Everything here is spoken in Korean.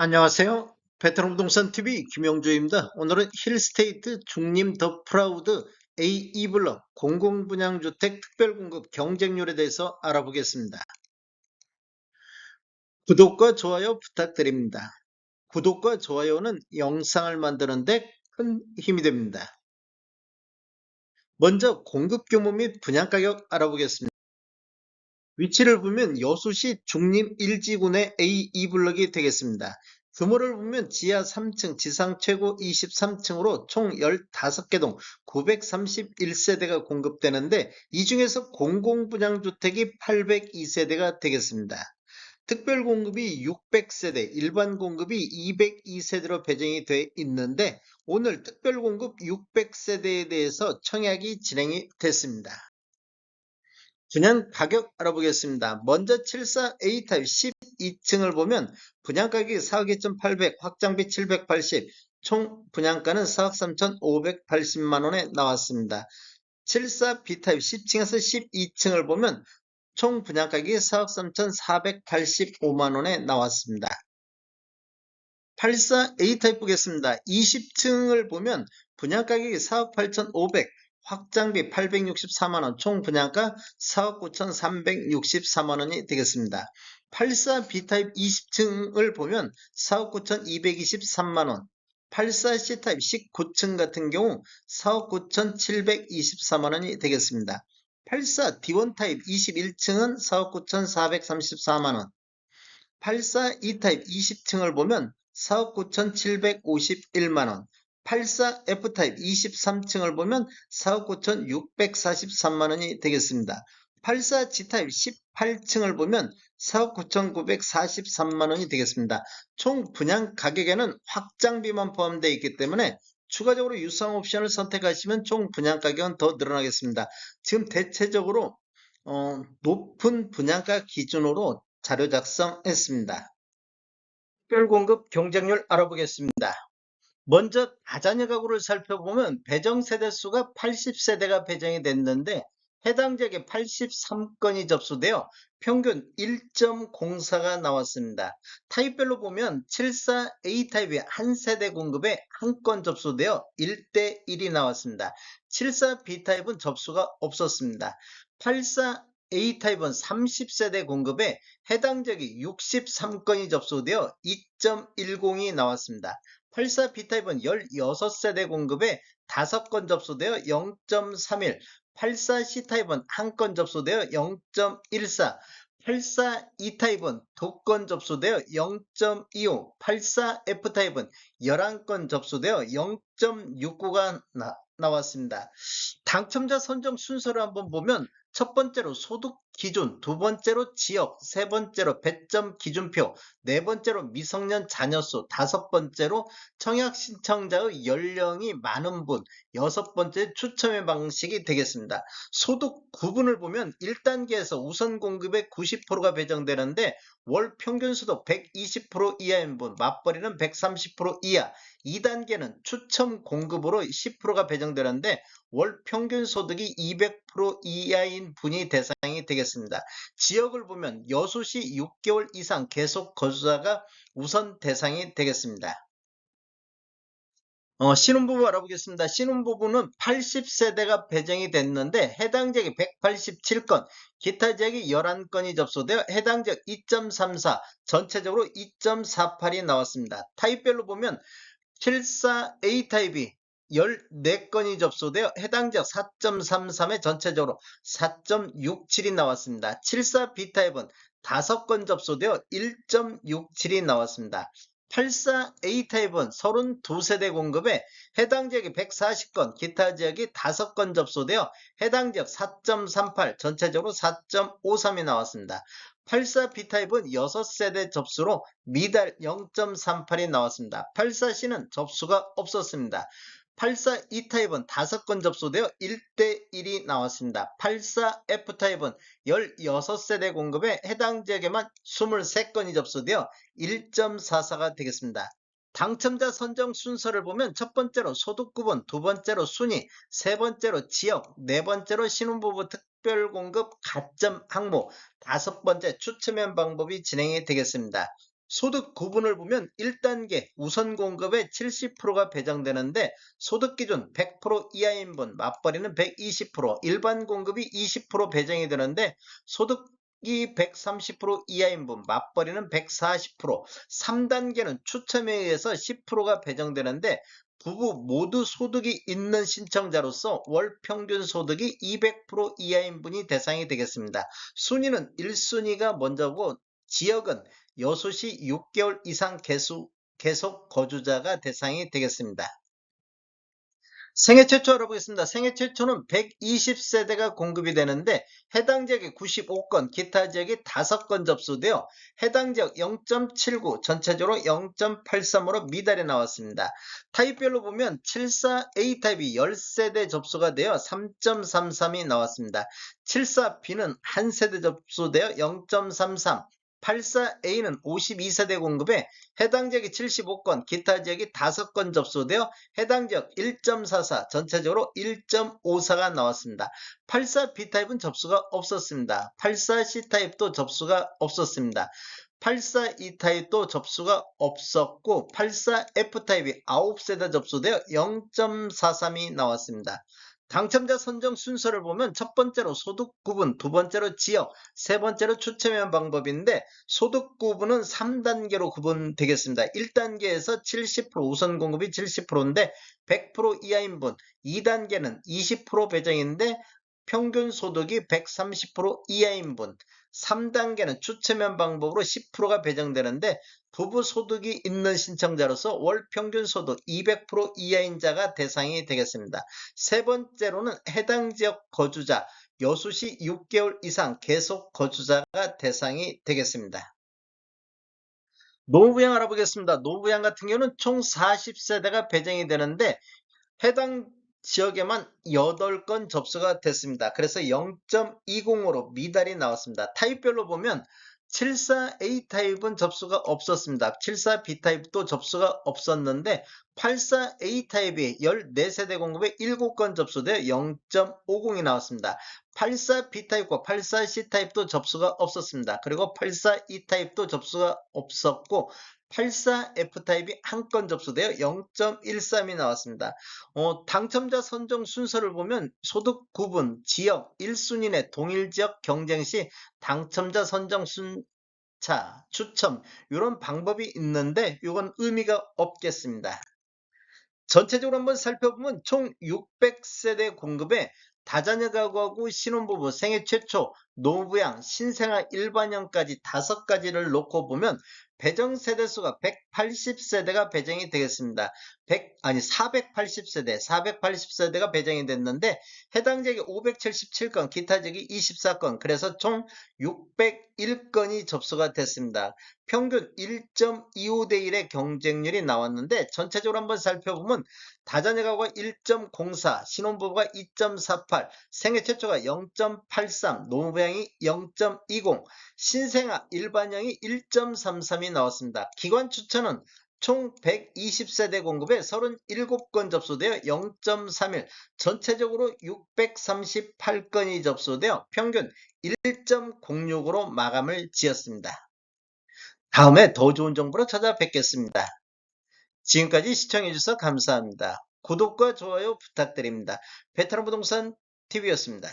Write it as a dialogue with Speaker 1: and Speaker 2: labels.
Speaker 1: 안녕하세요. 베트남 부동산 TV 김영주입니다. 오늘은 힐스테이트 중림 더 프라우드 A2 블럭 공공분양주택 특별공급 경쟁률에 대해서 알아보겠습니다. 구독과 좋아요 부탁드립니다. 구독과 좋아요는 영상을 만드는데 큰 힘이 됩니다. 먼저 공급 규모 및 분양 가격 알아보겠습니다. 위치를 보면 여수시 중림 1지군의 A2 블럭이 되겠습니다. 규모를 보면 지하 3층, 지상 최고 23층으로 총 15개 동 931세대가 공급되는데 이 중에서 공공분양주택이 802세대가 되겠습니다. 특별 공급이 600세대, 일반 공급이 202세대로 배정이 돼 있는데 오늘 특별 공급 600세대에 대해서 청약이 진행이 됐습니다. 분양 가격 알아보겠습니다. 먼저 74A 타입 12층을 보면 분양 가격이 4억 2,800, 확장비 780, 총 분양가는 4억 3,580만원에 나왔습니다. 74B 타입 10층에서 12층을 보면 총 분양가격이 4억 3,485만원에 나왔습니다. 84A 타입 보겠습니다. 20층을 보면 분양가격이 4억 8,500, 확장비 864만원, 총 분양가 4억 9,364만원이 되겠습니다. 84B 타입 20층을 보면 4억 9,223만원, 84C 타입 19층 같은 경우 4억 9,724만원이 되겠습니다. 84 D1 타입 21층은 4억 9,434만원, 84 E 타입 20층을 보면 4억 9,751만원, 84 F타입 23층을 보면 4억 9,643만원이 되겠습니다. 84 G타입 18층을 보면 4억 9,943만원이 되겠습니다. 총 분양 가격에는 확장비만 포함되어 있기 때문에 추가적으로 유상 옵션을 선택하시면 총 분양 가격은 더 늘어나겠습니다. 지금 대체적으로 어, 높은 분양가 기준으로 자료 작성했습니다. 특별공급 경쟁률 알아보겠습니다. 먼저 다자녀 가구를 살펴보면 배정 세대수가 80세대가 배정이 됐는데 해당 지역에 83건이 접수되어 평균 1.04가 나왔습니다. 타입별로 보면 74A 타입이 한 세대 공급에 한 건 접수되어 1대 1이 나왔습니다. 74B 타입은 접수가 없었습니다. 84 A 타입은 30세대 공급에 해당 지역이 63건이 접수되어 2.10이 나왔습니다. 84B 타입은 16세대 공급에 5건 접수되어 0.31, 84C 타입은 1건 접수되어 0.14, 84E 타입은 2건 접수되어 0.25, 84F 타입은 11건 접수되어 0.69가 나, 나왔습니다. 당첨자 선정 순서를 한번 보면 첫 번째로 소득 기준, 두 번째로 지역, 세 번째로 배점 기준표, 네 번째로 미성년 자녀수, 다섯 번째로 청약 신청자의 연령이 많은 분, 여섯 번째 추첨의 방식이 되겠습니다. 소득 구분을 보면 1단계에서 우선 공급의 90%가 배정되는데 월 평균 소득 120% 이하인 분, 맞벌이는 130% 이하, 2단계는 추첨 공급으로 10%가 배정되는데 월 평균 소득이 200% 이하인 분이 대상이 되겠습니다. 지역을 보면 여수시 6개월 이상 계속 거주자가 우선 대상이 되겠습니다. 어, 신혼부부 알아보겠습니다. 신혼부부는 80세대가 배정이 됐는데 해당 지역이 187건, 기타 지역이 11건이 접수되어 해당 지역 2.34, 전체적으로 2.48이 나왔습니다. 타입별로 보면 74A 타입이 14건이 접수되어 해당 지역 4.33에 전체적으로 4.67이 나왔습니다. 74B 타입은 5건 접수되어 1.67이 나왔습니다. 84A 타입은 32세대 공급에 해당 지역이 140건, 기타 지역이 5건 접수되어 해당 지역 4.38, 전체적으로 4.53이 나왔습니다. 84B 타입은 6세대 접수로 미달 0.38이 나왔습니다. 84C는 접수가 없었습니다. 84E 타입은 5건 접수되어 1대1이 나왔습니다. 84F 타입은 16세대 공급에 해당 지역에만 23건이 접수되어 1.44가 되겠습니다. 당첨자 선정 순서를 보면 첫 번째로 소득 구분, 두 번째로 순위, 세 번째로 지역, 네 번째로 신혼부부 특별공급 가점 항목, 다섯 번째 추첨연 방법이 진행이 되겠습니다. 소득 구분을 보면 1단계 우선 공급의 70%가 배정되는데 소득 기준 100% 이하인 분 맞벌이는 120% 일반 공급이 20% 배정이 되는데 소득 이 130% 이하인 분 맞벌이는 140% 3단계는 추첨에 의해서 10%가 배정되는데 부부 모두 소득이 있는 신청자로서 월 평균 소득이 200% 이하인 분이 대상이 되겠습니다. 순위는 1순위가 먼저고 지역은 여수시 6개월 이상 계속, 계속 거주자가 대상이 되겠습니다. 생애 최초 알아보겠습니다. 생애 최초는 120세대가 공급이 되는데 해당 지역이 95건, 기타 지역이 5건 접수되어 해당 지역 0.79, 전체적으로 0.83으로 미달이 나왔습니다. 타입별로 보면 74A 타입이 10세대 접수가 되어 3.33이 나왔습니다. 74B는 1세대 접수되어 0.33, 84A는 52세대 공급에 해당 지역이 75건, 기타 지역이 5건 접수되어 해당 지역 1.44, 전체적으로 1.54가 나왔습니다. 84B 타입은 접수가 없었습니다. 84C 타입도 접수가 없었습니다. 84E 타입도 접수가 없었고 84F 타입이 9세대 접수되어 0.43이 나왔습니다. 당첨자 선정 순서를 보면 첫 번째로 소득 구분, 두 번째로 지역, 세 번째로 추첨한 방법인데 소득 구분은 3단계로 구분되겠습니다. 1단계에서 70% 우선 공급이 70%인데 100% 이하인 분, 2단계는 20% 배정인데 평균 소득이 130% 이하인 분, 3단계는 추첨한 방법으로 10%가 배정되는데 부부 소득이 있는 신청자로서 월 평균 소득 200% 이하인 자가 대상이 되겠습니다. 세 번째로는 해당 지역 거주자, 여수시 6개월 이상 계속 거주자가 대상이 되겠습니다. 노부양 알아보겠습니다. 노부양 같은 경우는 총 40세대가 배정이 되는데 해당 지역에만 8건 접수가 됐습니다. 그래서 0.20으로 미달이 나왔습니다. 타입별로 보면 74A 타입은 접수가 없었습니다. 74B 타입도 접수가 없었는데 84A 타입이 14세대 공급에 7건 접수되어 0.50이 나왔습니다. 84B 타입과 84C 타입도 접수가 없었습니다. 그리고 84E 타입도 접수가 없었고 84F 타입이 한 건 접수되어 0.13이 나왔습니다. 어, 당첨자 선정 순서를 보면 소득 구분, 지역 1순위 내 동일 지역 경쟁 시 당첨자 선정 순 차, 추첨 이런 방법이 있는데 이건 의미가 없겠습니다. 전체적으로 한번 살펴보면 총 600세대 공급에 다자녀 가구하고 신혼부부 생애 최초, 노부양, 신생아 일반형까지 다섯 가지를 놓고 보면 배정 세대수가 180세대가 배정이 되겠습니다. 100 아니 480세대, 480세대가 배정이 됐는데 해당 지역이 577건, 기타 지역이 24건, 그래서 총 601건이 접수가 됐습니다. 평균 1.25대 1의 경쟁률이 나왔는데 전체적으로 한번 살펴보면 다자녀 가구가 1.04, 신혼부부가 2.48, 생애 최초가 0.83, 노부양이 0.20, 신생아 일반형이 1.33이 나왔습니다. 기관 추천은 총 120세대 공급에 37건 접수되어 0.31, 전체적으로 638건이 접수되어 평균 1.06으로 마감을 지었습니다. 다음에 더 좋은 정보로 찾아뵙겠습니다. 지금까지 시청해주셔서 감사합니다. 구독과 좋아요 부탁드립니다. 베테랑 부동산 TV였습니다.